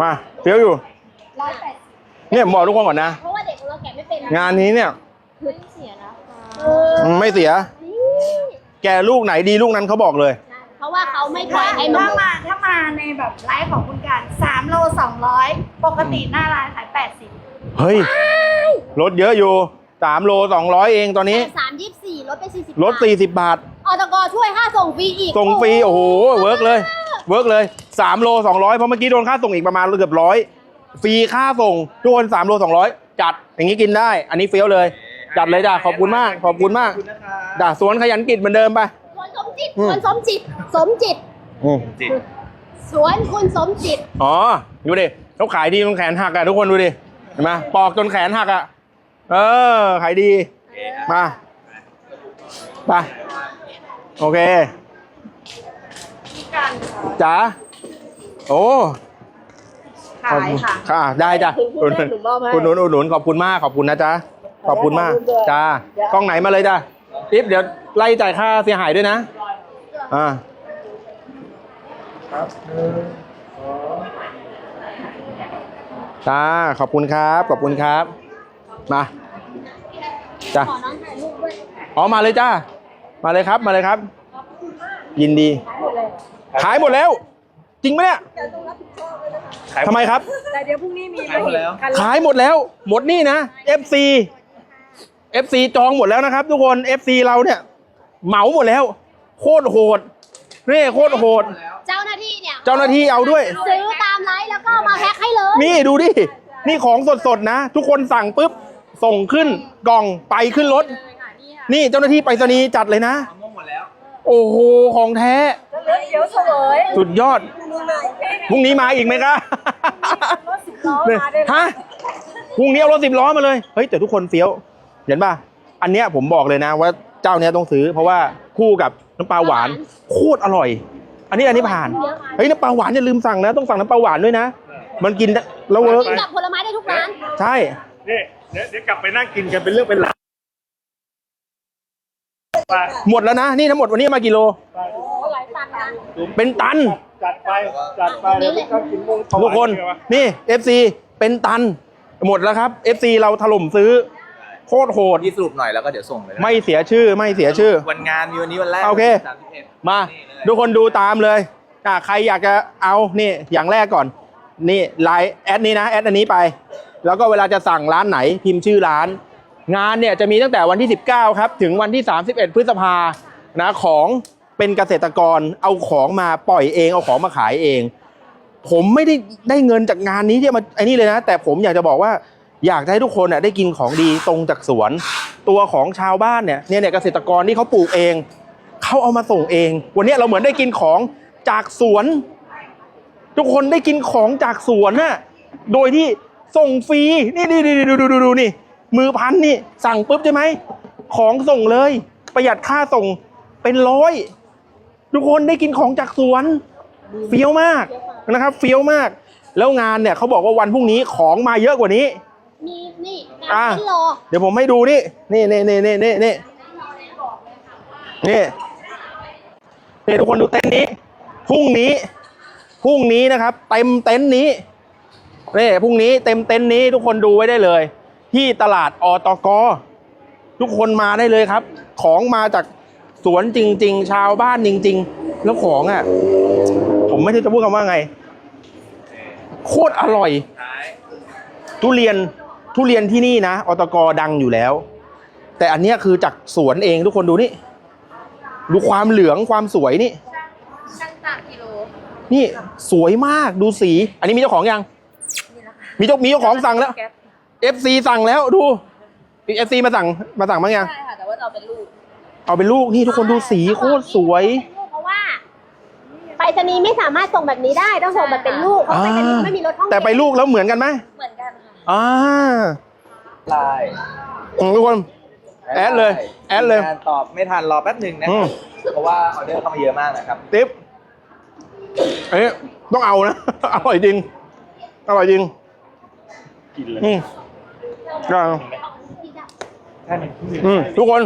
มาเฟี้ยวอยู่ร้อยแปดเนี่ยบอกทุกคนก่อนนะ เพราะว่าเด็กของเราแกะไม่เป็นงานนี้เนี่ยไม่เสียนะคะไม่เสีย แกลูกไหนดีลูกนั้นเขาบอกเลย เพราะว่าเขาไม่ปล่อยให้มันถ้ามาถ้ามาในแบบไลฟ์ของคุณการ3โล200ปกติหน้าร้านขาย80เฮ้ยลดเยอะอยู่สามโลสองร้อยเองตอนนี้สามยี่สิบสี่ลดไปสี่สิบลดสี่สิบบาทอตกช่วยค่าส่งฟรีอีกส่งฟรีโอ้โหเวิร์กเลยเวิร์กเลย สามโลสองร้อยเพราะเมื่อกี้โดนค่าส่งอีกประมาณเกือบร้อยฟรีค่าส่งทุกคนสามโลสองร้อยจัดอย่างนี้กินได้ อันนี้เฟี้ยวเลย จัดเลยจ้ะขอบคุณมาก ขอบคุณมากขอบคุณนะครับจ้ะสวนขยันกิจเหมือนเดิมไปสวนสมจิตอืมสวนสมจิต สมจิตจิตสวนคุณสมจิต อ๋อ ดูดิเขาขายดีจนแขนหักอะทุกคนดูดิ เห็นไหมปอกจนแขนหักอะเออ ขายดี มา ไป โอเค จ๋า โอ้ขายค่ะ ค่ะ ได้จ้ะคุณพูดได้หนูมอบให้ คุณหนุนอุดหนุนขอบคุณมากขอบคุณนะจ๊ะขอบคุณมากจ้ากล้องไหนมาเลยจ้ะอิฟเดี๋ยวไล่จ่ายค่าเสียหายด้วยนะอ่าจ้าขอบคุณครับ ขอบคุณครับมาจ้ะขอน้องถ่ายรูปด้วยอ๋อมาเลยจ้ามาเลยครับมาเลยครับ ยินดี ขายหมดแล้ว จริงไหมเนี่ยทำไมครับ แต่เดี๋ยวพรุ่งนี้มีขายหมดแล้วกันขายหมดแล้ว หมดนี่นะ FC FC จองหมดแล้วนะครับ ทุกคน FC เราเนี่ย เหมาหมดแล้ว โคตรโหดนี่โคตรโหด เจ้าหน้าที่เนี่ยเจ้าหน้าที่เอาด้วย ซื้อตามไลฟ์แล้วก็มาแพ็คให้เลย นี่ดูดิ นี่ของสดๆนะ ทุกคนสั่งปุ๊บ ส่งขึ้นกล่องไปขึ้นรถ นี่เจ้าหน้าที่ไปรษณีย์จัดเลยนะมะม่วงหมดแล้ว โอ้โห ของแท้เหลือเดี๋ยวเสวยสุดยอดพรุ่งนี้มาอีกไหมคะ รถสิบล้อมาด้วยนะฮะพรุ่งนี้เอารถสิบล้อมาเลย เฮ้ย แต่ทุกคนเฟี้ยว เห็นป่ะ อันเนี้ยผมบอกเลยนะว่าเจ้าเนี้ยต้องซื้อ เพราะว่าคู่กับน้ำปลาหวานโคตรอร่อย อันนี้อันนี้ผ่าน เฮ้ยน้ำปลาหวานอย่าลืมสั่งนะ ต้องสั่งน้ำปลาหวานด้วยนะ มันกินได้แล้วเวิร์กกินกับผลไม้ได้ทุกร้าน ใช่ นี่เดี๋ยวเดี๋ยวกลับไปนั่งกินกันเป็นเรื่องเป็นราว ไปหมดแล้วนะ นี่ทั้งหมดวันนี้มากี่โลหลายตันนะเป็นตัน จัดไป จัดไปเดี๋ยวไปนั่งกินมุ้งทุกคน นี่ FC เป็นตัน หมดแล้วครับ FC เราถล่มซื้อ โคตรโหดพี่สรุปหน่อยแล้วก็เดี๋ยวส่งเลยนะไม่เสียชื่อไม่เสียชื่อ วันงานมีวันนี้วันแรกโอเคสามสิบเอ็ดมานี่เลยทุกคนดูตามเลยอะใครอยากจะเอานี่อย่างแรกก่อน นี่ไลน์แอดนี้นะแอดอันนี้ไป แล้วก็เวลาจะสั่งร้านไหนพิมพ์ชื่อร้าน งานเนี่ยจะมีตั้งแต่วันที่ 19 ครับ ถึงวันที่ 31 พฤษภานะของเป็นเกษตรกรเอาของมาปล่อยเองเอาของมาขายเอง ผมไม่ได้ได้เงินจากงานนี้ที่มาไอ้นี่เลยนะ แต่ผมอยากจะบอกว่าอยากให้ทุกคนน่ะได้กินของดีตรงจากสวน ตัวของชาวบ้านเนี่ยเนี่ยเกษตรกรที่เขาปลูกเองเขาเอามาส่งเอง วันนี้เราเหมือนได้กินของจากสวน ทุกคนได้กินของจากสวนน่ะโดยที่ส่งฟรีนี่นี่นี่ดูดูดูดูนี่ มือพันนี่สั่งปุ๊บใช่ไหม ของส่งเลย ประหยัดค่าส่งเป็นร้อย ทุกคนได้กินของจากสวนเฟี้ยวมากนะครับเฟี้ยวมาก แล้วงานเนี่ยเขาบอกว่าวันพรุ่งนี้ของมาเยอะกว่านี้ มีนี่อะงานที่รอเดี๋ยวผมให้ดูนี่นี่นี่นี่นี่นี่นี่นี่นี่ทุกคนดูเต็นท์นี้พรุ่งนี้พรุ่งนี้นะครับ เต็มเต็นท์นี้นี่พรุ่งนี้เต็มเต็นท์นี้ทุกคนดูไว้ได้เลย ที่ตลาดอตกทุกคนมาได้เลยครับ ของมาจากสวนจริง ๆ ชาวบ้านจริง ๆ แล้วของอะ ผมไม่รู้จะพูดคำว่าไง โคตรอร่อยท้ายทุเรียนทุเรียนที่นี่นะอตกดังอยู่แล้ว แต่อันเนี้ยคือจากสวนเองทุกคนดูนี่ ดูความเหลืองความสวยนี่ช่างตัดกิโลนี่สวยมากดูสี อันนี้มีเจ้าของยัง มีเจ้ามีเจ้าของสั่งแล้ว FC สั่งแล้วดูเอฟซีมาสั่งมาสั่งบ้างยังใช่ค่ะแต่ว่าเราเป็นลูกเอาเป็นลูกนี่ทุกคนดูสีโคตรสวย เพราะว่าไปรษณีย์ไม่สามารถส่งแบบนี้ได้ต้องส่งแบบเป็นลูกเพราะไปรษณีย์ไม่มีรถห้องแต่ไปลูกแล้วเหมือนกันไหมเหมือนกันค่ะอ่าลายอืมทุกคน แอดเลยแอดเลยงานตอบไม่ทันรอแป๊บหนึ่งนะอืคมรับเพราะว่าออเดอร์เข้ามาเยอะมากนะครับ ติ๊บเอ๊ะต้องเอานะ อร่อยจริงอร่อยจริงกินเลย อืมก็แค่หนึ่งที่หนึ่งอืมทุกคน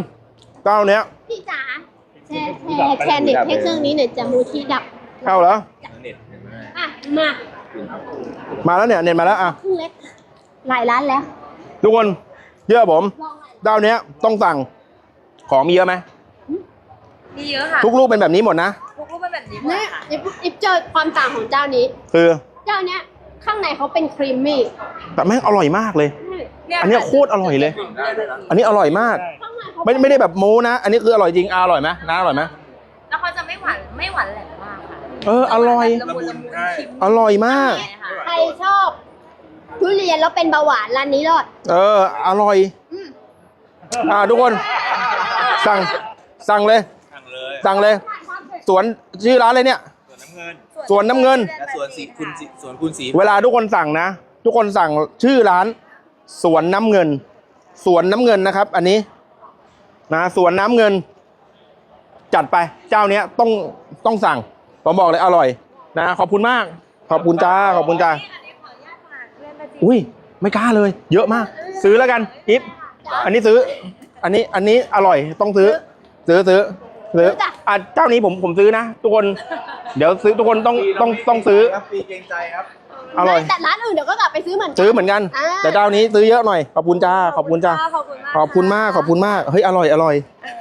เก้าเนี้ยพี่จ๋าแชร์แชร์แชร์เน็ตให้เครื่องนี้หน่อยจะมูชีดับเข้าแล้วเน็ตเห็นไหมอะมาเมาแล้วเนี่ยเน็ตมาแล้วอะครึ่งเล็กหลายร้านแล้ว ทุกคนเชื่อผมลองหน่อยเจ้าเนี้ยต้องสั่งของมีเยอะไหมมีเยอะค่ะทุกลูกเป็นแบบนี้หมดนะทุกรูปเป็นแบบนี้หมดนี่ค่ะอิฟอิฟเจอความต่างของเจ้านี้ คือ เจ้าเนี้ยข้างในเขาเป็นครีมมี่แต่แม่งอร่อยมากเลยเนี่ย อันเนี้ยโคตรอร่อยเลย อันนี้อร่อยมากข้างในเขาไม่ไม่ได้แบบโม้นะ อันนี้คืออร่อยจริงอะอร่อยไหมน้าอร่อยไหมแล้วเขาจะไม่หวานไม่หวานแหลมมากค่ะเออ อร่อย ละมุนละมุนชิมอร่อยมาก ใช่ค่ะใครชอบทุเรียนแล้วเป็นเบาหวานร้านนี้รอด เออ อร่อย อืม อ่าทุกคน สั่ง สั่งเลย สั่งเลยสั่งเลย สวนชื่อร้านเลยเนี่ย ส่วนน้ำเงิน สวนน้ำเงิน และส่วนสีคุณสีส่วนคุณสี เวลาทุกคนสั่งนะ ทุกคนสั่งชื่อร้าน สวนน้ำเงิน สวนน้ำเงินนะครับ อันนี้นะสวนน้ำเงิน จัดไปเจ้าเนี้ยต้องต้องสั่งผมบอกเลยอร่อยนะขอบคุณมาก ขอบคุณจ้าขอบคุณจ้าอันนี้ขออนุญาตฝากเพื่อนมาจีบอุ้ยไม่กล้าเลย เยอะมาก ซื้อแล้วกันอิฟอันนี้ซื้อ อันนี้อันนี้อร่อยต้องซื้อ ซื้อซื้อซื้ออะเจ้านี้ผมผมซื้อนะทุกคน เดี๋ยวซื้อทุกคนต้องต้องต้องซื้อครับฟรีเกรงใจครับ อร่อย แต่ร้านอื่นเดี๋ยวก็กลับไปซื้อเหมือนกัน ซื้อเหมือนกัน อ่า แต่เจ้านี้ซื้อเยอะหน่อย ขอบคุณจ้า ขอบคุณจ้า ขอบคุณมากขอบคุณมาก ขอบคุณมาก เฮ้ย อร่อย อร่อย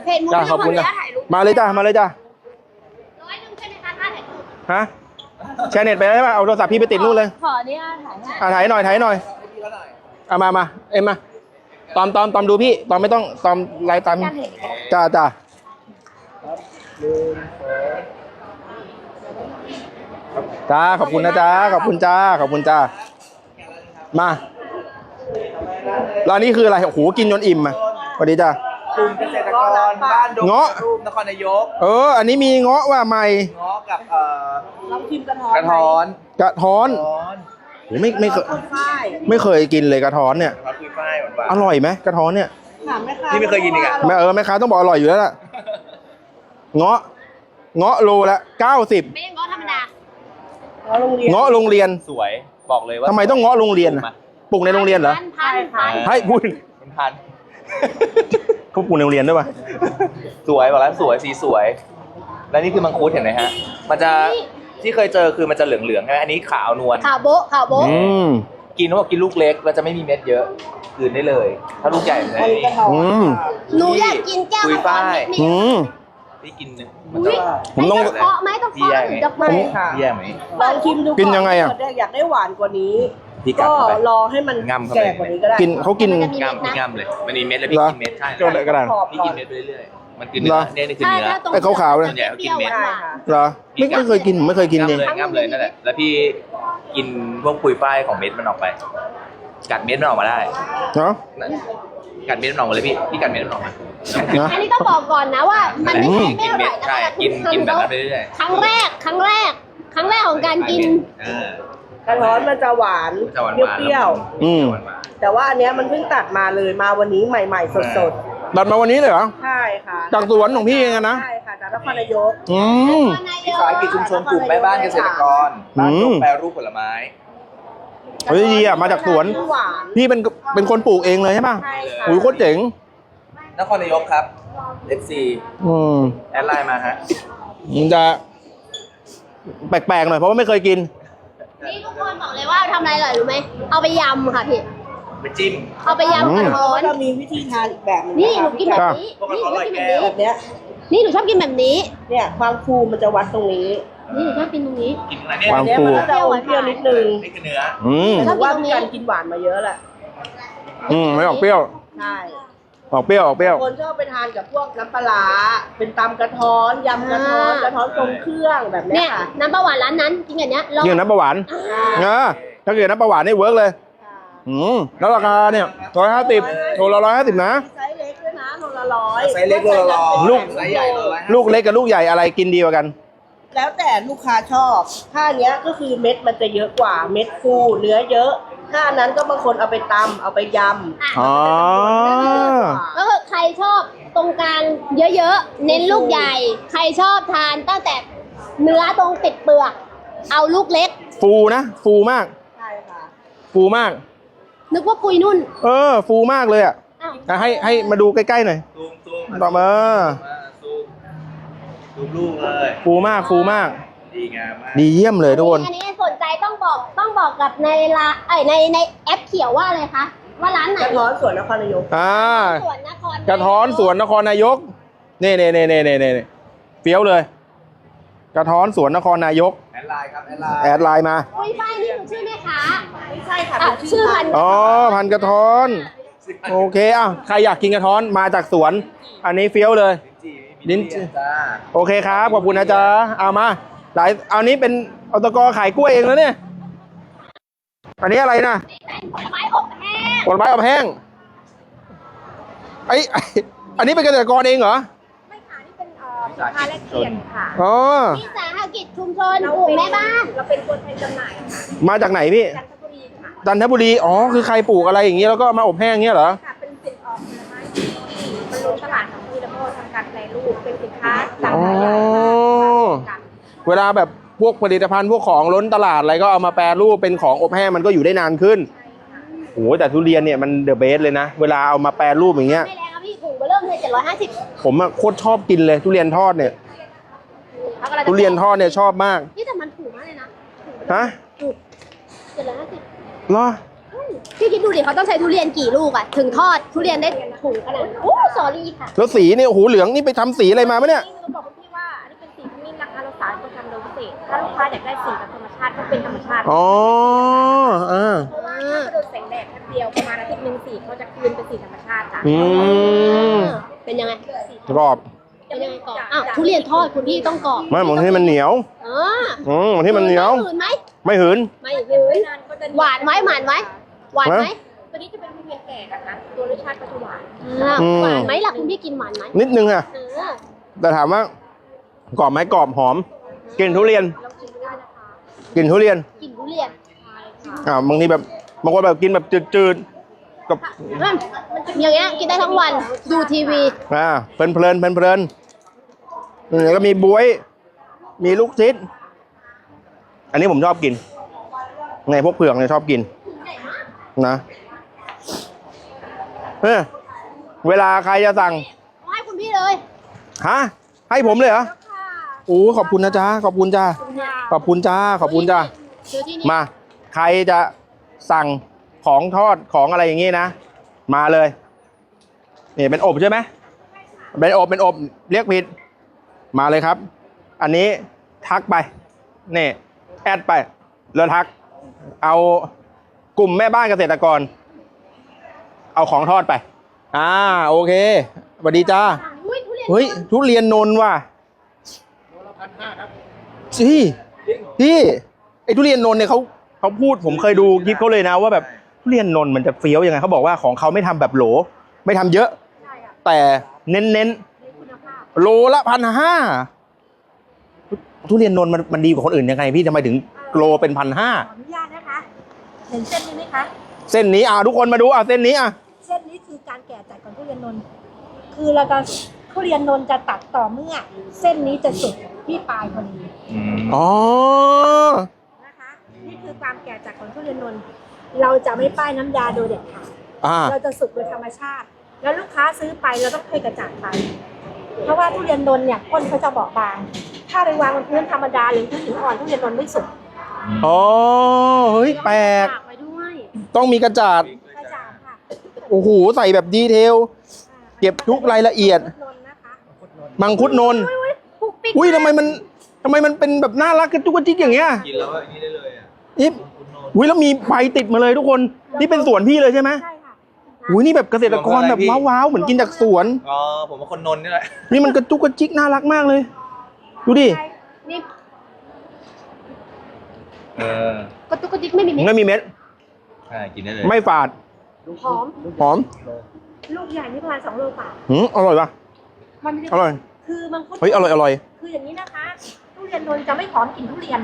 เพจมูจ้าฟี่ขอบคุณขอจ้าอนุญาตถ่ายรูปมาเลยจ้า มาเลยจ้าร้อยหนึ่งใช่ไหมคะค่าถ่ายรูปฮะ แชร์เน็ตไปได้ป่ะ เอาโทรศัพท์พี่ไปติดนู่นเลย ขออนุญาตถ่ายให้อะถ่ายหน่อยถ่ายหน่อยเอามามาเอ็มมา ตอมตอมตอมดูพี่ ตอมไม่ต้อง ตอมไลน์ตามจ้าจ้า จ้าขอบคุณนะจ้าขอบคุณจ้าขอบคุณจ้ามาแล้วอันนี้คืออะไรโอ้โหกินจนอิ่มอะสวัสดีจ้ากลุ่มเกษตรกรบ้านดงเงาะรูปนครนายกเออ อันนี้มีเงาะว่าใหม่เงาะกับเอ่อลองชิมกระท้อนกระท้อนกระท้อนกระท้อนโหไม่ไม่เคยฝ้ายไม่เคยกินเลยกระท้อนเนี่ยกระท้อนคุยฝ้ายหวานอร่อยไหมกระท้อนเนี่ยถามแม่ค้าพี่ไม่เคยกินอีกอะแม่เออแม่ค้าต้องบอกอร่อยอยู่แล้วล่ะเงาะเงาะโลละเก้าสิบไม่ใช่ง้อธ รรมดาเราโรงเรียนเงาะโรงเรียนๆสวยบอกเลยว่าทำไมต้องเงาะโรงเรียนน่ะปลูกในโรงเรียนเหรอพันพันพันให้พูดมันพันเขาปลูกในโรงเรียนด้วยป่ะสวยบอกแล้วสวยสีสวย แล้วนี่คือมังคุดเห็นไหมฮะ มันจะที่เคยเจอคือมันจะเหลืองๆใช่ไหมอันนี้ขาวนวลข่าวโบ๊ะข่าวโบ๊ะอืมกินเขาบอกกินลูกเล็กแล้วจะไม่มีเม็ดเยอะกินได้เลย ถ้าลูกใหญ่มันจะอันนี้กระท้อนอืมหนูอยากกินแก้วคุยมังกรฝ้ายนิดอืนึงม ที่กินเนี่ยมันจะ ผมต้องไม่เคาะไหมต้องพี่เคาะแย่หไหมรือจะไม่ไม่ค่ะพี่แย่ไหม ลองชิมดูกินยังไงอะเกิดอยากได้หวานกว่านี้ พี่กัดก็เข้าไป รอให้มันงำเข้าไป แก่กว่านี้ก็ได้กินเขากินมันจะมีงำเม็พี่ดนะงำเลยมันมีเม็ดแล้วพี่เหรอกินเม็ดใช่ก็เลยก็ได้ ขอบพี่ก่อกินนเม็ดไปเรื่อยๆมันคือเนื้เหรออเนี่ยนี่คือใช่เนื้อ ถ้าตรงไอ้ขาวๆเนี่ย เปรี้ยวหวานใช่หวานค่ะ เหรอไม่ไม่เคยกินผมไม่เคยกินเลยงำเลยงำเลยนั่นแหละแล้วพี่กินพวกปุยฝ้ายของเม็ดมันออกไป กัดเม็ดมันออกมาได้เนาะนั่นกัดเม็ดมันออกมาเลยพี่พี่กัดเม็ดมันออกมานะ อันนี้ต้องบอกก่อนนะว่า มันไม่ใช่ไม่กินอร่เม็อดยนะใช่คะกินกินแบบนั้นไปเรื่อยครั้งแรกครั้งแรก ครั้งแรกของการกิน เออกระท้อนมันจะหวานจะหวานเปรี้ยวอืม หวานๆแต่ว่าอันเนี้ยมันเพิ่งตัดมาเลยมาวันนี้ใหม่ ๆ สดตัดมาวันนี้เลยเหรอ ๆ ใช่ค่ะจากสวนของพี่เองอะนะ ใช่ค่ะจากนครนายก อืมๆวิสาหกิจชุมชนกลุ่มแม่บ้านเกษตรกร บ้านดงแปรรูปผลไม้ เฮ้ยดีอะมาจากสวน หวานพี่เป็นเป็นคนปลูกเองเลยใช่ป่ะใช่ค่ะอุ้ยโคตรเจ๋ง นครนายกครับ FC อืมแอดไลน์มาฮะมันจะแปลกๆหน่อยเพราะว่าไม่เคยกิน นี่ทุกคนบอกเลยว่าทำอะไรอร่อยรู้ไหม เอาไปยำค่ะพี่ ไปจิ้ม เอาไปยำกระท้อนก็มีวิธีทานอีกแบบหนึงนี่หะนูคะกินแบบนี้พวกนี่หเรานูอร่อยกินแก้แบบวนี้ แบบเนี้ยนี่หนูชอบกินแบบนี้ เนี่ยความฟูมันจะวัดตรงนี้ นี่หนูชอบกินตรงนี้กินอันเนี้ยความอันเนี้ยฟูมันก็จะอมเปรี้ยวนิดนึงนี่คือเนื้ออืม แต่ถือว่าพี่การกินหวานมาเยอะแหละอืม ไม่ออกเปรี้ยว ใช่ออกเปรี้ยว ออกเปรี้ยว คนชอบไปทานกับพวกน้ำปลาร้าเป็นตำกระท้อนยำกระท้อนอ่ากระท้อนทรงเครื่องแบบเนี้เนี่ยยค่ะน้ำปลาหวานร้านนั้นกินแบบเนี้ยลองเรื่องน้ำประหวานเออถ้าเกิดน้ำประหวานนี่เวิร์กเลย อืม แล้วราคาเนี่ยร้อยห้าสิบโลละร้อยห้าสิบนะไซส์เล็กด้วยนะโลละร้อยไซส์เล็กโลละร้อยลูก ไซส์ใหญ่โลละห้าลูกเล็กกับลูกใหญ่อะไรกินดีกว่ากัน แล้วแต่ลูกค้าชอบถ้าเนี้ยก็คือเม็ดมันจะเยอะกว่า เม็ดฟูเนื้อเยอะ ถ้าอันนั้นก็บางคนเอาไปตำเอาไปยำอ๋อ ก็คือใครชอบตรงกลางเยอะๆ เน้นลูกใหญ่ ใครชอบทานตั้งแต่เนื้อตรงติดเปลือก เอาลูกเล็ก ฟูนะ ฟูมาก ใช่ค่ะ ฟูมาก นึกว่าปุยนุ่น เออ ฟูมากเลยอะอ้าวอะให้ให้มาดูใกล้ๆหน่อยซูมซูมต่อมาซูม ซูมลูกเลย ฟูมากฟูมากนดีงามมากดีเยี่ยมเลยทุกคน อันนี้สนใจต้องบอกต้องบอกกับในไลาเอ้ยในในแอปเขียวว่าอะไรคะ ว่าร้านไหนกระท้อนสวนนครนายกอ่า สวนนครกระท้อนสวนนครนายก นี่นี่นี่นี่นี่นี่เฟี้ยวเลย กระท้อนสวนนครนายก แอดไลน์ครับแอดไลน์แอดไลน์มา อุ้ยป้ายนี่คือชื่อแม่ค้าไม่ใช่ค่ะอะเป็นชื่ชื่ออพัพันนธุ์ธุ์อ๋อ พันกระท้อน โอเคอะใครอยากกินกระท้อนมาจากสวน อันนี้เฟี้ยวเลย ลิ้นลิ้นจี่จ้าโอเคครับขอบคุณนะจ๊ะเอามาหลายอันนี้เป็นอตกขายกล้วยเองแล้วเนี่ย อันนี้อะไรนะผลไม้อบแห้งผลไม้อบแห้งไอยไอ้อันนี้เป็นเกษตรกรเองเหรอไม่ค่ะนี่เป็นเอ่อสินค้าแลกเปลี่ยนค่ะอ๋อวิสาหกิจชุมชนกลุ่มแม่บ้านเราเป็นตัวแทนจำหน่ายค่ะมาจากไหนพี่จันทบุรีค่ะจันทบุรีอ๋อคือใครปลูกอะไรอย่างนี้แล้วก็มาอบแห้งเงี้ยเหรอค่ะ สินค้าสั่งอ๋อขายใหญ่ค่ะเวลาแบบพวกผลิตภัณฑ์พวกของล้นตลาดอะไรก็เอามาแปรรูปเป็นของอบแห้งมันก็อยู่ได้นานขึ้นโอ้โหแต่ทุเรียนเนี่ยมันเดอะเบสเลยนะ เวลาเอามาแปรรูปอย่างเงี้ยไม่แรงครับพี่ถุงเบอร์เริ่มเลยเจ็ดร้อยห้าสิบผมอะโคตรชอบกินเลยทุเรียนทอดเนี่ยทุเรียนทอดเนี่ยชอบมากนี่แต่มันถูกมากเลยนะฮะถูกเจ็ดร้อยห้าสิบเหรอ พี่คิดดูดิเขาต้องใช้ทุเรียนกี่ลูกอะถึงทอดทุเรียนได้ถุงขนาดนั้นโอ้สอรี่ค่ะแล้วสีเนี่ยโอ้โหเหลืองนี่ไปทำสีอะไรมาไหมเนี่ย นี่เราบอกคุณพี่ว่าอันนี้เป็นสีขมิ้นนะคะเราสารตัวทำโดยพิเศษถ้าลูกค้าอยากได้สีแบบธรรมชาติก็เป็นธรรมชาติ อ๋อ อ่า เพราะว่าถ้าโดนแสงแดดแป๊บเดียวประมาณอาทิตย์หนึ่งสีเขาจะคืนเป็นสีธรรมชาติจ้ะอืมเป็นยังไงกรอบเป็นยังไงกรอบอ้าวทุเรียนทอดคุณพี่ต้องกรอบไม่บางที่มันเหนียว เอออืมบางที่มันเหนียว หืนไหมไม่หืน ไม่หืนไม่นานก็จะหวานไหมหวานไหม หวานไหมตัวนี้จะเป็นทุเรียนแก่นะคะตัวรสชาติก็จะหวานอ่าอืม หวานไหมล่ะคุณพี่กินหวานไหมนิดนึงอะเออแต่ถามว่ากรอบไหมกรอบหอมกลิ่นทุเรียนลองชิมดูได้นะคะกลิ่นทุเรียนกินทุเรียนใช่ค่ะอ่าบางทีแบบบางคนแบบกินแบบจืดๆกับอืมอย่างเงี้ยกินได้ทั้งวันดูทีวี อ่าเพลินเพลินเพลินเพลินอืมแล้วก็มีบวย มีลูกชิดอันนี้ผมชอบกินในพวกเผือกเนี่ยชอบกิน นะเออเวลาใครจะสั่งเอาให้คุณพี่เลยฮะ ให้ผมเลยเหรอค่ะโอ้ขอบคุณนะจ๊ะขอบคุณจ้าขอบคุณจ้าขอบคุณจ้าซื้อที่นี่มา ใครจะสั่งของทอดของอะไรอย่างงี้นะ มาเลยนี่เป็นอบใช่ไหมเป็นอบเป็นอบเรียกผิด มาเลยครับ อันนี้ทักไปนี่แอดไป แล้วทัก เอา กลุ่มแม่บ้านเกษตรกร เอาของทอดไป อ่าโอเคสวัสดีจ้าอุ้ยทุเรียนเฮ้ยทุเรียนนนท์ว่ะจี้พี่ไอ้ทุเรียนนนท์เนี่ยเขาเขาพูดผมเคยดูคลิปเขาเลยนะว่าแบบทุเรียนนนท์มันจะเฟี้ยวยังไงเขาบอกว่าของเขาไม่ทำแบบโหล ไม่ทำเยอะ ใช่ค่ะแต่เน้นเน้นมีคุณภาพๆโลละพันห้าทุเรียนนนท์มันมันดีกว่าคนอื่นยังไงพี่ทำไมถึงโลเป็นพันห้า ขออนุญาตนะคะ เห็นเส้นนี้ไหมคะ เส้นนี้อะทุกคนมาดูอะเส้นนี้อะเส้นนี้คือการแก่จัดของทุเรียนนนท์คือเราจะทุเรียนนนท์จะตัดต่อเมื่อ เส้นนี้จะสุกที่ปลายพอดีอ๋อนะคะ นี่คือความแก่จัดของทุเรียนนนท์เราจะไม่ป้ายน้ำยาโดยเด็ดขาดอ่าเราจะสุกโดยธรรมชาติ แล้วลูกค้าซื้อไปเราต้องเทกระจาดไป เพราะว่าทุเรียนนนท์เนี่ยก้นเขาจะเบาบาง ถ้าไปวางบนพื้นธรรมดาหรือพื้นหินอ่อนทุเรียนนนท์ไม่สุก อ๋อเฮ้ยแปลก ฝากไว้ด้วยต้องมีกระจาด กระจาดค่ะโอ้โห ใส่แบบดีเทล เก็บทุกรายละเอียดนนท์นะคะมังคุดนนท์ปุกปิกอุ้ยทำไมมันทำไมมันเป็นแบบน่ารักกระจุกกระจิกอย่างเงี้ยกินแล้วก็อันนี้ได้เลยอะอิฟอุ้ยแล้วมีใบติดมาเลยทุกคน นี่เป็นสวนพี่เลยใช่ไหมใช่ค่ะอุ้ยนี่แบบเกษตรกรแบบว้าวๆเหมือนกินจากสวน อ๋อผมว่าคนนนท์นี่แหละนี่มันกระจุกกระจิกน่ารักมากเลย ดูดิ นี่ เออ กระตุกกระติกไม่มีเม็ดไม่มีเม็ด ใช่ กินได้เลย ไม่ฝาด หอม หอมลูกใหญ่นี่ประมาณสองโลกว่าหืมอร่อยปะมันไม่ได้อร่อย คือมังคุดเฮ้ยอร่อยอร่อย คืออย่างนี้นะคะ ทุเรียนนนท์จะไม่หอมกลิ่นทุเรียน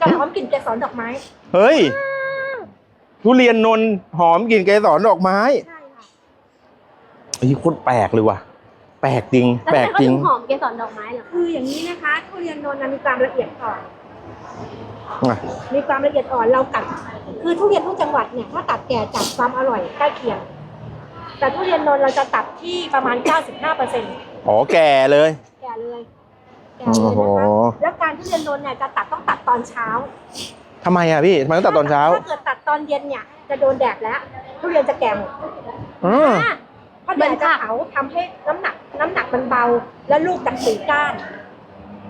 จะหอมกลิ่นเกสรดอกไม้ เฮ้ย ทุเรียนนนท์หอมกลิ่นเกสรดอกไม้ ใช่ค่ะเฮ้ยโคตรแปลกเลยว่ะ แปลกจริงแล้วแปลกทำไมเขาจริงถึงหอมเกสรดอกไม้เหรอ คืออย่างนี้นะคะ ทุเรียนนนท์น่ะมีความละเอียดอ่อนอะ มีความละเอียดอ่อนเรากัด คือทุเรียนทุกจังหวัดเนี่ยถ้าตัดแก่จัดความอร่อยใกล้เคียง แต่ทุเรียนนนท์เราจะตัดที่ประมาณ 95%แอ๋อแก่เลยก่เลย แก่เลยโอ้โหนะคะแล้วการทุเรียนนนท์เนี่ยจะตัดต้องตัดตอนเช้าทำไมอะพี่ทำไมต้องตัดตอนเช้าถ้าเกิดตัดตอนเย็นเนี่ยจะโดนแดดแล้ว ทุเรียนจะแก่หมดอืมเพราะแดดจะเผาทำให้น้ำหนัก น้ำหนักมันเบา แล้วลูกจากสีก้าน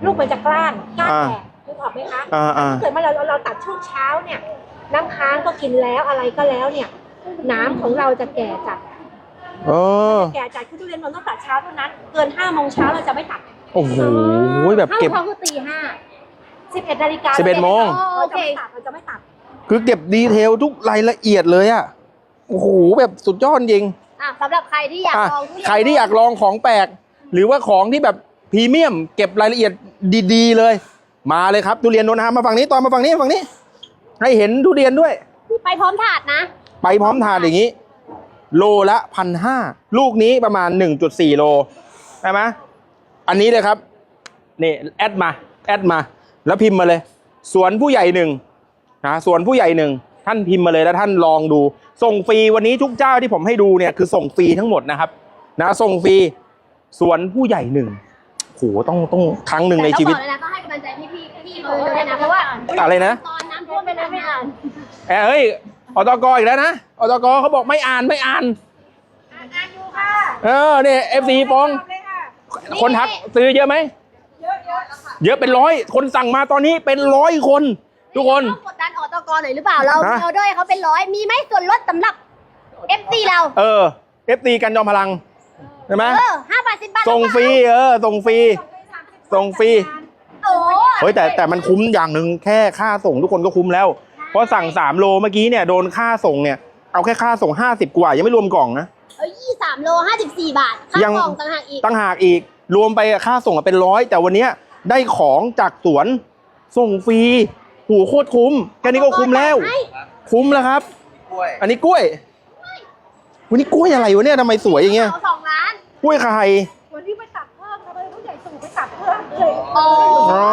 ลูกมันจะกล้านกล้านอ่าแตกนึก ออกไหมคะอ่าอ่า ถ้าเกิดว่าเราเราเราตัดช่วงเช้าเนี่ย น้ำค้างก็กินแล้วอะไรก็แล้วเนี่ย น้ำของเราจะแก่จัดเออแก่จัดคือทุเรียนมันต้องตัดเช้าเท่านั้น เกินห้าโมงเช้าเราจะไม่ตัดโอ้โหแบบเก็บ เข้าเขาคือตีห้า สิบเอ็ดนาฬิกา11โมง เราจะไม่ตัดเราจะไม่ตัด คือเก็บดีเทลทุกรายละเอียดเลยอะโอ้โหแบบสุดยอดจริง อะสำหรับใครที่อยากอะลองทุเรียนใครที่อยากลองของแปลก หรือว่าของที่แบบพรีเมียม เก็บรายละเอียดดี ๆ เลย มาเลยครับทุเรียนนนท์นะครับมาฝั่งนี้ตอนมาฝั่งนี้ฝั่งนี้ ให้เห็นทุเรียนด้วย ไปพร้อมถาดนะ ไปพร้อมทานอย่างนี้ โลละพันห้าลูกนี้ประมาณ 1.4 โลใช่ไหมอันนี้เลยครับนี่แอดมาแอดมา แล้วพิมพ์มาเลย สวนผู้ใหญ่หนึ่งนะสวนผู้ใหญ่หนึ่งท่านพิมพ์มาเลยแล้วท่านลองดู ส่งฟรีวันนี้ทุกเจ้าที่ผมให้ดูเนี่ยคือส่งฟรีทั้งหมดนะครับ นะส่งฟรีสวนผู้ใหญ่หนึ่งโหต้องต้องครั้งหนึ่งในชีวิตแต่ต้องบอกเลยนะต้องให้กำลังใจพี่ พี่พี่ๆเลยนะเพราะว่าอะไรนะ ตอนน้ำท่วมไปแล้วไม่อ่านเอ้ยเฮ้ยอตกอีกแล้วนะอตกเขาบอกไม่อ่านไม่อ่าน อ่านอยู่ค่ะเออเนี่ยเอฟซีฟองคนทักซื้อเยอะไหมเยอะเยอะค่ะเยอะเป็นร้อย คนสั่งมาตอนนี้เป็นร้อยคน ทุกคนกดดันอตกหน่อยหรือเปล่าเราเราด้วยเขาเป็นร้อยมีไหมส่วนลดสำหรับ FT เรา เออเอฟซีกันจอมพลังใช่ไหมเออห้าบาทสิบบาทส่งฟรีเออส่งฟรีส่งฟรีโอ้ เฮ้ยแต่แต่มันคุ้มอย่างหนึ่งแค่ค่าส่งทุกคนก็คุ้มแล้ว เพราะสั่งสามโลเมื่อกี้เนี่ยโดนค่าส่งเนี่ยเอาแค่ค่าส่งห้าสิบกว่ายังไม่รวมกล่องนะเอ้ยยี่สามโลห้าสิบสี่บาทค่ายังกล่องต่างหากอีกตั้งหากอีกรวมไปค่าส่งอะเป็นร้อยแต่วันเนี้ยได้ของจากสวนส่งฟรีโหูโคตรคุ้มแค่นี้ก็คุ้มแล้ว ให้คุ้มแล้วครับ กล้วยอันนี้กล้วยวันนี้กล้วยอะไรวะเนี่ยทำไมสวยอย่างเงี้ยสสองล้าน กล้วยไข่ เพิ่มเลยโอ้อ๋อ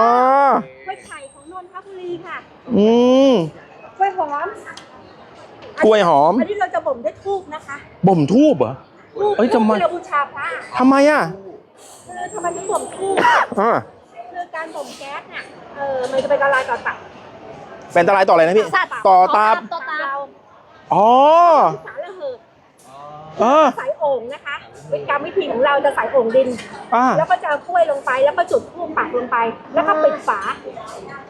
กล้วยไข่ของนนทบุรีค่ะอืม กล้วยหอมกล้วยหอม อันนี้เราจะบ่มด้วยทูบนะคะบ่มทูบเหรอ ทูบเอ้ยทำไม เราบูชาพระทำไมอะคือทำไมถึงบ่มทูบอ่าคือการบ่มแก๊สเนี่ยเออมันจะเป็นละลายต่อตับเป็นอันตรายต่ออะไรนะพี่ สัตว์ต่อตาต่อตาเราอ๋อ สารระเหิดเออใส่โอ่งนะคะเป็นกรรมวิธีของเราจะใส่โอ่งดิน อ่า แล้วก็จะเอากล้วยลงไป แล้วก็จุดทูบปักลงไป แล้วก็ปิดฝา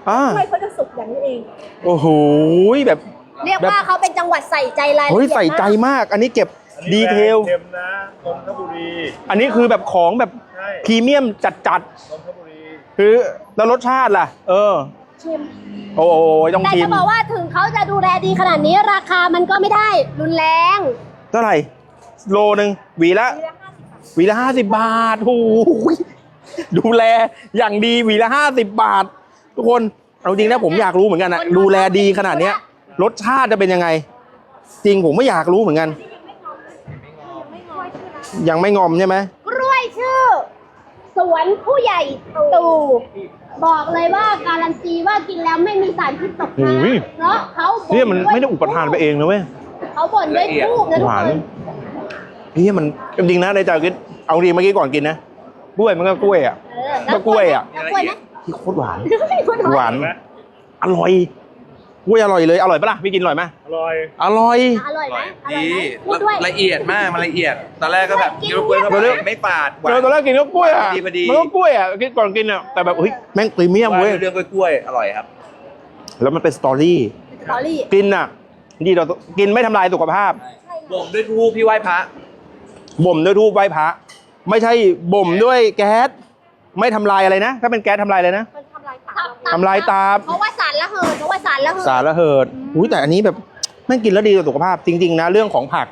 อ่า กล้วยเขาจะสุกอย่างนี้เอง โอ้โห แบบ เรียกว่าเขาเป็นจังหวัดใส่ใจรายละเฮ้ยเอียดใส่ใจมากมาก อันนี้เก็บดีเทล เต็มนะนนทบุรี อันนี้คือแบบของแบบใช่พรีเมียมจัดนนทบุรี ๆ คือ แล้วรสชาติล่ะ เออ ชิม โอ้ยต้องแต่ชิจะมบอกว่าถึงเขาจะดูแลดีขนาดนี้ราคามันก็ไม่ได้รุนแรง เท่าไหร่ โลหนึ่งหวีละทีละห้าสิบบาทหวีละห้าสิบบาทโอ้ยดูแลอย่างดีหวีละห้าสิบบาท ทุกคนเอาจริงนะผมอยากรู้เหมือนกันนะดูแลดีขนาดเนี้ย รสชาติจะเป็นยังไง จริงผมไม่อยากรู้เหมือนกันไม่งอยชื่อร้านยังไม่งอมใช่ไหมกล้วยชื่อ สวนผู้ใหญ่ตู่บอกเลยว่าการันตีว่ากินแล้วไม่มีสารพิษตกค้างเพราะเขาบ่เนี่ยมันด้วยไม่ได้อุปทานไปเองนะเว้ยเขาบ่นด้วยทูบนะทุกหวาคน นเฮ้ยมันจริงๆนะในใจคิดเอาจริงเมื่อกี้ก่อนกินนะกล้วยมันก็กล้วยอะ เออแก็กล้วยอะ แล้วกล้วยไหมที่โคตรหวานหหวานวานอร่อยกล้วยอร่อยเลยอร่อยปะล่ะพี่กินอร่อยไหมอร่อย อร่อย อร่อยไหมอร่อยดีไหมพูดด้วย ละเอียดมากมันละเอียด ตอนแรกก็แบบกิกินนกล้วยเข้าไปเดี๋ยวไม่ฝาดหวาเจอน ตอนแรกกินก็กล้วยอะพอดีพอดีมันก็กล้วยอะคิดก่อนกินอะแต่แบบเฮ้ยแม่งพรีเมียมเว้ย เรื่องกล้วยๆอร่อยครับ แล้วมันเป็นสตอรี่ สตอรี่กินอะดีต่อกินไม่ทำลายสุขภาพบ่มด้วยทูบพี่ไหว้พระ บ่มด้วยทูบไหว้พระไม่ใช่บ่มด้วยแก๊สไม่ทำลายอะไรนะ ถ้าเป็นแก๊สทำลายอะไรนะ มันทำลายตับตับเราทำลายตับ เพราะว่าสารละเหิดเพราะว่าสารละเหิดสารระเหิดอุ้ยแต่อันนี้แบบแม่งกินแล้วดีต่อสุขภาพจริง ๆ นะ เรื่องของผัก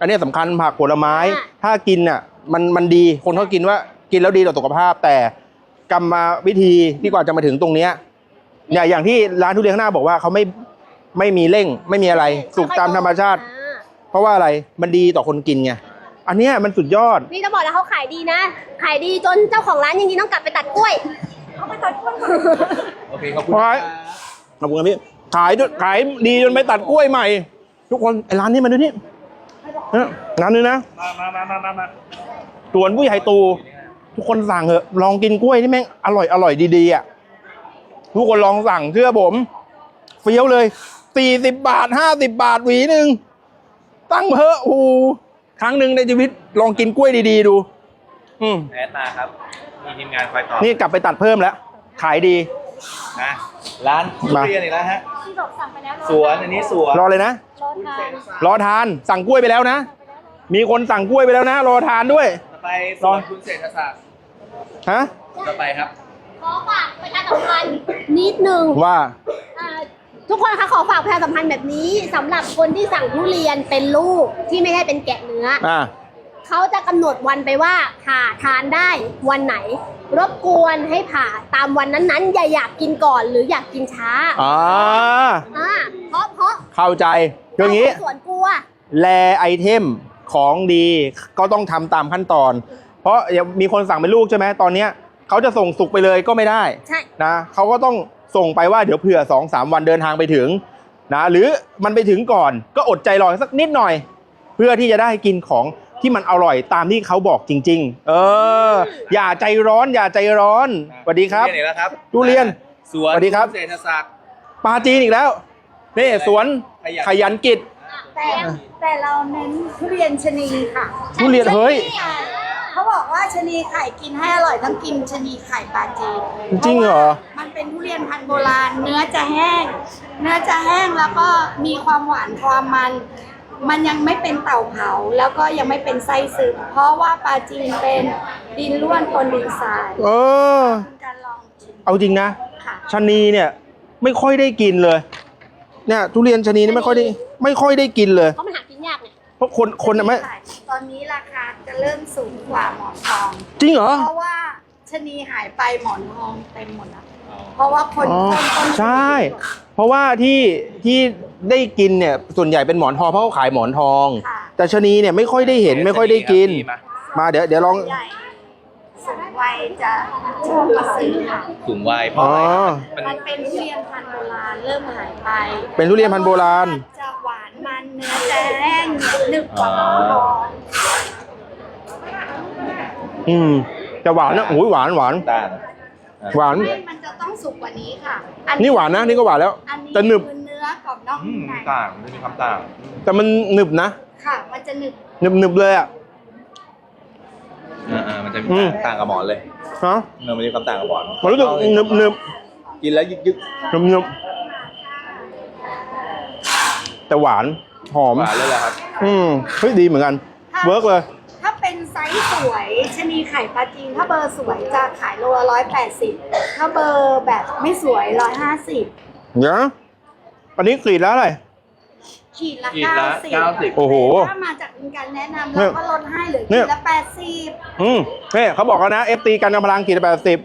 อันนี้สำคัญผักผลไม้ ถ้ากินอะมันมันดีคนเขากินว่ากินแล้วดีต่อสุขภาพ แต่กรรมวิธีที่กว่าจะมาถึงตรงเนี้ยเนี่ยอย่างที่ร้านทุเรียนข้างหน้าบอกว่าเขาไม่ไม่มีเร่งไม่มีอะไรสุกตามธรรมชาติอ่าเพราะว่าอะไรมันดีต่อคนกินไง อันเนี้ยมันสุดยอด นี่จะบอกแล้วเขาขายดีนะ ขายดีจนเจ้าของร้านจริงๆต้องกลับไปตัดกล้วยเอาไปตัดกล้วยก่อนโอเคขอบคุณไว้ครับขอบคุณครับพี่ขายด้วยขายดีจนไปตัดกล้วยใหม่ ทุกคนไอ้ร้านนี้มาดูนี่นะร้านนี้นะมามามามามามาสวนผู้ใหญ่ตู ทุกคนสั่งเถอะลองกินกล้วยที่แม่งอร่อยอร่อยดีๆอะทุกคนลองสั่งเชื่อผมเฟี้ยวเลยสี่สิบบาทห้าสิบบาทหวีหนึ่งตั้งเถอะโอ้โห ครั้งหนึ่งในชีวิตลองกินกล้วยดีๆดู อืมแอดมาครับ มีทีมงานคอยตอบนี่กลับไปตัดเพิ่มแล้ว ขายดี นะร้านทุมาเรียนอีกแล้วฮะ ที่บอกสั่งไปแล้วสวนอันนี้สวนรอเลยนะ รอทานรอทานสั่งกล้วยไปแล้วนะ มีคนสั่งกล้วยไปแล้วนะ รอทานด้วยต่อไปสวนคุณเศรษฐศาสตร์ฮะต่อไปครับ ขอฝากประชาสัมพันธ์นิดนึงว่า อ่า ทุกคนคะขอฝากประชาสัมพันธ์แบบนี้สำหรับคนที่สั่งทุเรียนเป็นลูกที่ไม่ได้เป็นแกะเนื้ออ่า เขาจะกำหนดวันไปว่าผ่าทานได้วันไหน รบกวนให้ผ่าตามวันนั้นๆอย่าอยากกินก่อนหรืออยากกินช้าอ่า อ่าเพราะเพราะเข้าใจคืออย่างนี้นี้ส่วนกลัว แลไอเทมของดีก็ต้องทำตามขั้นตอน เพราะอย่างมีคนสั่งเป็นลูกใช่ไหมตอนเนี้ยเขาจะส่งสุกไปเลยก็ไม่ได้ใช่ นะเขาก็ต้อง ส่งไปว่าเดี๋ยวเผื่อ2อสวันเดินทางไปถึงนะหรือมันไปถึงก่อนก็อดใจรอสักนิดหน่อย เพื่อที่จะได้กินของที่มันอร่อยตามที่เขาบอกจริง ๆ เออ อย่าใจร้อนอย่าใจร้อนสวัสดีครับทุเรียนอีกแล้วครับทุเรียนสวนสวัสดีครับณเศรษฐศาสตร์ปลาจีนอีกแล้วนี่สวนขยันขยันกิจแต่แต่เราเน้นทุเรียนชะนีค่ะทุเรียนเฮ้ย เขาบอกว่าชะนีไข่กินให้อร่อยต้องกินชะนีไข่ปลาจีนจริงเหรอพาะว่ามันเป็นทุเรียนพันธุ์โบราณ เนื้อจะแห้ง เนื้อจะแห้งแล้วก็มีความหวานความมัน มันยังไม่เป็นเต่าเผาแล้วก็ยังไม่เป็นไส้ซึมเพราะว่าปลาจีนเป็นดินล้วนปนดินทรายเออ การลองชิม เอาจริงนะค่ะ ชะนีเนี่ยไม่ค่อยได้กินเลย เนี่ยทุเรียนชะนีนี่ไม่ค่อยได้ไม่ค่อยได้กินเลย เพราะมันหากินยากไง เพราะคนคนน่ะไม่ตอนนี้ราคาจะเริ่มสูงกว่าหมอนทอง จริงเหรอ เพราะว่าชะนีหายไปหมอนทองเต็มหมดแล้วเพราะว่าคนอ๋อคนคนใช่ เพราะว่าที่ที่ได้กินเนี่ยส่วนใหญ่เป็นหมอนทองเพราะเขาขายหมอนทอง ค่ะแต่ชะนีเนี่ยไม่ค่อยได้เห็นไม่ค่อยได้กินมามาเดี๋ยวเดี๋ยวลอง ใหญ่สูงวัยจะชอบมาซื้อค่ะสูงวัยเพราะอะไรครับมันมันเป็นทุเรียนพันธุ์โบราณเริ่มหายไปเป็นทุเรียนพันธุ์โบราณ จะหวาน มันเนื้อจะแห้งหนึบกว่าหมอนทองอืมแต่หวานนะโอ้ยหวานหวานต่างหวาน ไม่มันจะต้องสุกกว่านี้ค่ะนี่หวานนะนี่ก็หวานแล้ว อันนี้แต่หนึบ คือเนื้อกรอบนอกอืมในต่างมันมีความต่างแต่มันหนึบนะค่ะ มันจะหนึบหนึบหนึบเลยอะ อ่าๆมันจะมีอืม ต่างกับหมอนเลยฮะเออมันมีความต่างกับหมอนมันรู้สึกหนึบหนึบกินแล้วยึกยึกหนึบหนึบ แต่หวานหอม หวานเลยแหละครับ อืมเฮ้ยดีเหมือนกันเวิร์กเลย ถ้าเป็นไซส์สวยชะนีไข่ปลาจีนถ้าเบอร์สวยจะขายโลละร้อยแปดสิบถ้าเบอร์แบบไม่สวยร้อยห้าสิบเดี๋ยวนะอันนี้กรีดแล้วอะไร ขีดละขีดเก้าละสิบเก้าสิบ โอ้โหถ้ามาจากเป็นการแนะนำเนี่เรายก็ลดให้เหลือเนี่ขีย ดละแปดสิบอืมนี่เขาบอกแล้วนะ FT กันกำลังขีดแปดสิบ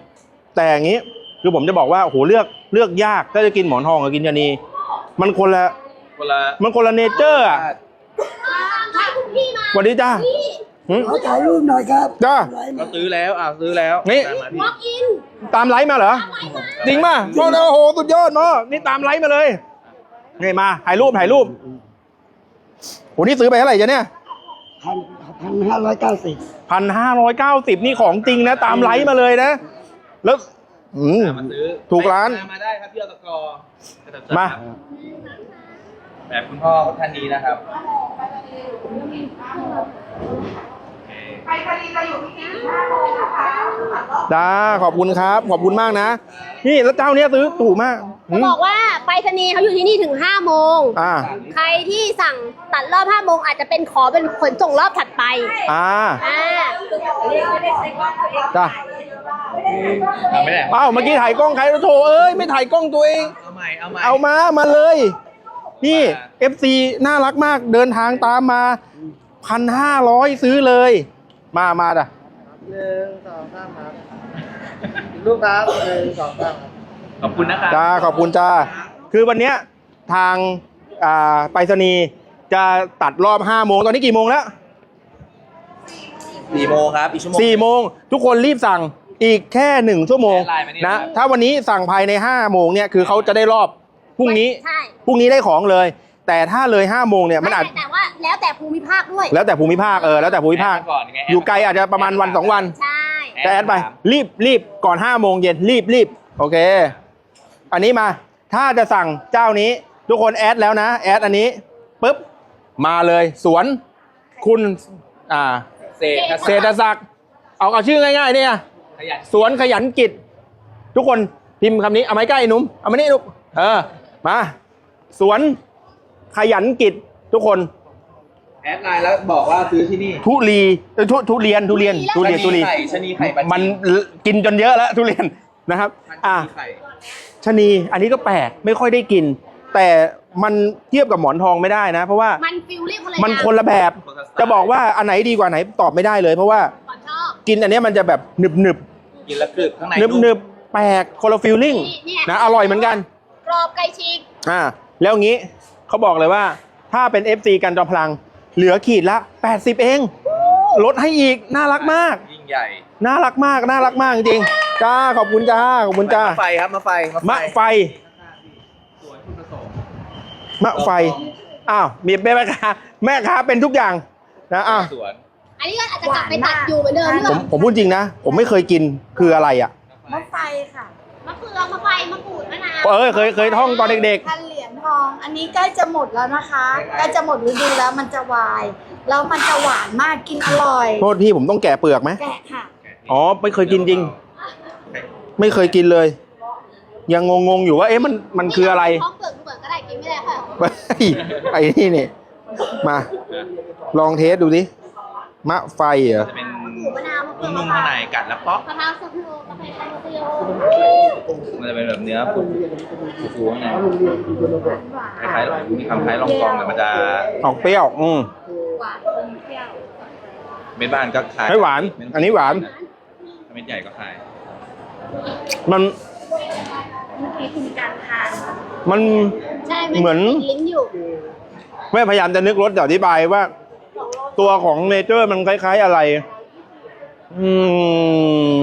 แต่อย่างนี้ คือผมจะบอกว่าโอ้โหเลือกเลือกยากถ้าจะกินหมอนทองกับกินชะนีมันคนละ คนละมันคนละเนเจอร์อะถ้าคุณพี่มาสวัสดีจ้านี่หึขอถ่ายรูปหน่อยครับจ้าเราซื้อแล้วอ่าซื้อแล้วนี่ตามมาพี่ walk in ตามไลฟ์มาเหรอจริงป่ะโอ้โหสุดยอดเนาะนี่ตามไลฟ์มาเลยนี่มาถ่ายรูปถ่ายรูปโหนี่ซื้อไปเท่าไหร่จ๊ะเนี่ยพันพันห้าร้อยเก้าสิบพันห้าร้อยเก้าสิบนี่ของจริงนะ ตามไลฟ์มาเลยนะ แล้วอืมตามมาซื้อถูกร้านตมมาได้ครับพี่อตกมา แบบคุณพ่อท่านนี้นะครับไปพอดีเราอยู่ที่สี่ห้าโมงนะคะจ้าขอบคุณครับ ขอบคุณมากนะ นี่แล้วเจ้าเนี้ยซื้อถูกมากจะบอกว่าไปรษณีย์เขาอยู่ที่นี่ถึง5โมง อ่า ใครที่สั่งตัดรอบ5โมงอาจจะเป็นขอเป็นขนส่งรอบถัดไป อ่า อ่า จ้าเอาไม่ได้เอ้าเมื่อกี้ถ่ายกล้องใครโถเอ้ย ไม่ถ่ายกล้องตัวเอง เอาใหม่เอาใหม่เอามา มาเลย นี่ FC น่ารักมากเดินทางตามมาพันห้าร้อยซื้อเลย มามาจ้ะหนึ่งสองสามครับรูปครับหนึ่งสองสามครับขอบคุณนะครับจ้าขอบคุณจ้าคือวันเนี้ยทางอ่าไปรษณีย์จะตัดรอบห้าโมงตอนนี้กี่โมงแล้ว สี่โมงครับ อีกชั่วโมง สี่โมงทุกคนรีบสั่งอีกแค่หนึ่งชั่วโมงไลน์มานี่นะนะครับถ้าวันนี้สั่งภายในห้าโมงเนี่ยคือเขาจะได้รอบ พรุ่งนี้ใช่พรุ่งนี้ได้ของเลย แต่ถ้าเลยห้าโมงเนี่ยมันอาจแต่ว่าแล้วแต่ภูมิภาคด้วย แล้วแต่ภูมิภาคเออแล้วแต่ภูมิภาคแอดมก่อนไงแดอยู่ไกลอาจจะประมาณวันสองวัน ใช่แอจะแอดไปครับรีบรีบก่อนห้าโมงเย็นรีบรีบโอเค อันนี้มา ถ้าจะสั่งเจ้านี้ ทุกคนแอดแล้วนะ แอดอันนี้ปุ๊บ มาเลยสวน คุณอ่าเศษเศรษฐศักดิ์เอาเอาชื่อง่ายๆเนี่ย ขยัน สวนขยันกิจ ทุกคนพิมพ์คำนี้เอาไม้ใกล้หนุ่มเอามานี่ลูกเออ มา สวนขยันกิจทุกคน แอดไลน์แล้วบอกว่าซื้อที่นี่ทุลีเอ้ยทุทุเรียนทุเรียนทุเรียนทุเรียนไข่ชะนีไข่ปลาจีมันกินจนเยอะแล้วทุเรียนนะครับ อะ ชะนีไข่ชะนีอันนี้ก็แปลกไม่ค่อยได้กิน แต่มันเทียบกับหมอนทองไม่ได้นะ เพราะว่ามันฟิลลิ่งคนละมันอย่างคนละแบบจะบอกว่าอันไหนดีกว่าไหนตอบไม่ได้เลย เพราะว่าก่อนชอบกินอันเนี้ยมันจะแบบหนึบหนึบกินแล้วกรึบข้างในหนึบหนึบแปลกคนละฟิลลิ่งนี่เนี่ยนะอร่อยเหมือนกันก รอบไก่ฉีกอ่าแล้วงี้เขาบอกเลยว่า ถ้าเป็น FC กันจอมพลัง เหลือขีดละ 80 เอง ลดให้อีกน่ารักมาก ยิ่งใหญ่น่ารักมากน่ารักมากจริงๆจ้าขอบคุณจ้าขอบคุณจ้ามะไฟครับมะไฟมะไฟมะไฟอ้าวมีแม่ค้าแม่ค้าเป็นทุกอย่างนะอ้าวสวนอันนี้ก็อาจจะกลับไปตัดอยู่เหมือนเดิมหรือผเปมล่าผมพูดจริงนะ ผมไม่เคยกินคืออะไรอะมะไฟค่ะ มะเขือมะไฟมะกรูดมะนาวเออเคยเคยท่องตอนเด็ก พันเหรียญทอง อันนี้ใกล้จะหมดแล้วนะคะใกล้จะหมดฤดูแล้วมันจะวาย แล้วมันจะหวานมากกินอร่อย ๆ โทษพี่ผมต้องแกะเปลือกไหมแกะค่ะ อ๋อไม่เคยกินจริง ไม่เคยกินเลย ยังงงๆอยู่ว่าเอ๊ะมันมันคืออะไร ท้องเปลือกดูเหมือนก็ได้กินไม่ได้ค่ะเฮ้ยไอ้นี่นี่มา ลองเทสดูดิมะไฟเหรอ จะเป็นมะกรูดมะนาวมะเขือ นุ่มะมพๆร้าข้างในกัดแล้วป๊อกมะพร้าวสับปะรดมะพร้าวมะเขือมันจะเป็นแบบเนื้อฟูฟูๆข้างในคล้ายๆมีคำคล้ายลองกองแต่มันจะออกเปรี้ยว อืมหวานอมเปรี้ยวเม็ดบานก็คล้ายไม่หวาน อันนี้หวานเม็ดใหญ่ก็คล้าย มันเมื่อกี้คุณการทานมันใช่เหมือนลิ้นอยู่แม่พยายามจะนึกรสจะอธิบายว่า ตัวของเนเจอร์มันคล้าย ๆอะไร อืม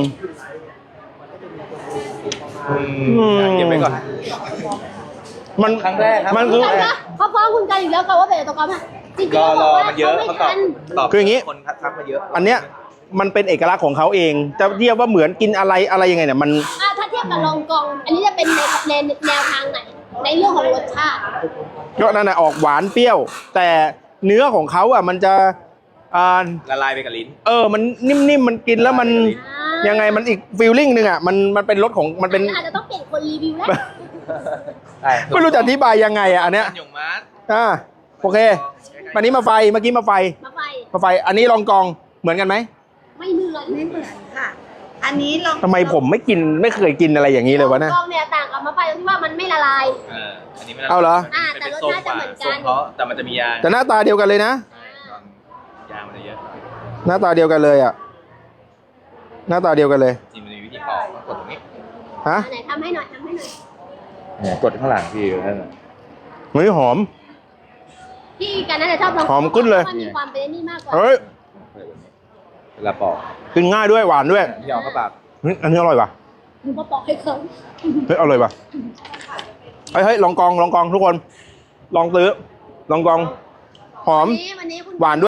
อืมอืมเก็บไว้ก่อน มันครั้งแรกครับ มันคือคุณกันนะเขาฟ้องคุณกันอีกแล้วกันว่าเป็นตกรรมอะจริงๆรอเขารบออกว่ามันเยอะเขาเขาไม่ตอบทันตอบคืออย่างงี้ คนทักมาเยอะอันเนี้ยมันเป็นเอกลักษณ์ของเขาเอง จะเรียกว่าเหมือนกินอะไรอะไรยังไงเนี่ยมัน อะถ้าเทียบกับลองกอง อันนี้จะเป็นในในแนวทางไหน ในเรื่องของรสชาติ ก็นั่นแหะออกหวานเปรี้ยว แต่เนื้อของเขาอะมันจะ อ่าละลายไปกับลิ้น เออ มันนิ่มๆ มันกินแล้วมันยังไงมันอีกฟีลลิ่งหนึ่งอะ มันมันเป็นรสของมันเป็นอาจจะต้องเปลี่ยนคนรีวิวแล้วไม่รู้จะอธิบายยังไงอะอันเนี้ยหยงมัดอ่าโอเควันนี้มาไฟเมื่อกี้มาไฟ มาไฟ มาไฟ อันนี้ลองกองเหมือนกันไหม ไม่เหมือนไม่เหมือนค่ะ อันนี้ลองทำไมผมไม่กินไม่เคยกินอะไรอย่างนี้เลยวะเนี่ยลองเนี่ยต่างกับมาไฟตรงที่ว่ามันไม่ละลาย เออ อันนี้ไม่เอาเหรอ อ่าแต่รสชาติจะเหมือนกันส้มเขาแต่มันจะมียาแต่หน้าตาเดียวกันเลยนะ ยามันจะเยอะ หน้าตาเดียวกันเลยอะ หน้าตาเดียวกันเลยจริงมันมีวิธีปอกต้องกดตรงนี้ฮะ ไหนทำให้หน่อยทำให้หน่อย เนี่ยกดข้างหลังพี่นั่นน่ะเฮ้ยหอม พี่กันน่าจะชอบลองหอมขึ้นเลย มันมีความเป็นไอ้นี่มากกว่าเฮ้ยเวลาปอกกินง่ายด้วยหวานด้วยพี่เอาเข้าปากเฮ้ยอันนี้อร่อยป่ะ หนูมาปอกให้เขาเฮ้ยอร่อยป่ะเฮ้ยเฮ้ยลองกองลองกองทุกคน ลองซื้อลองกอง หอม วันนี้วันนี้คุณ หวานด้วย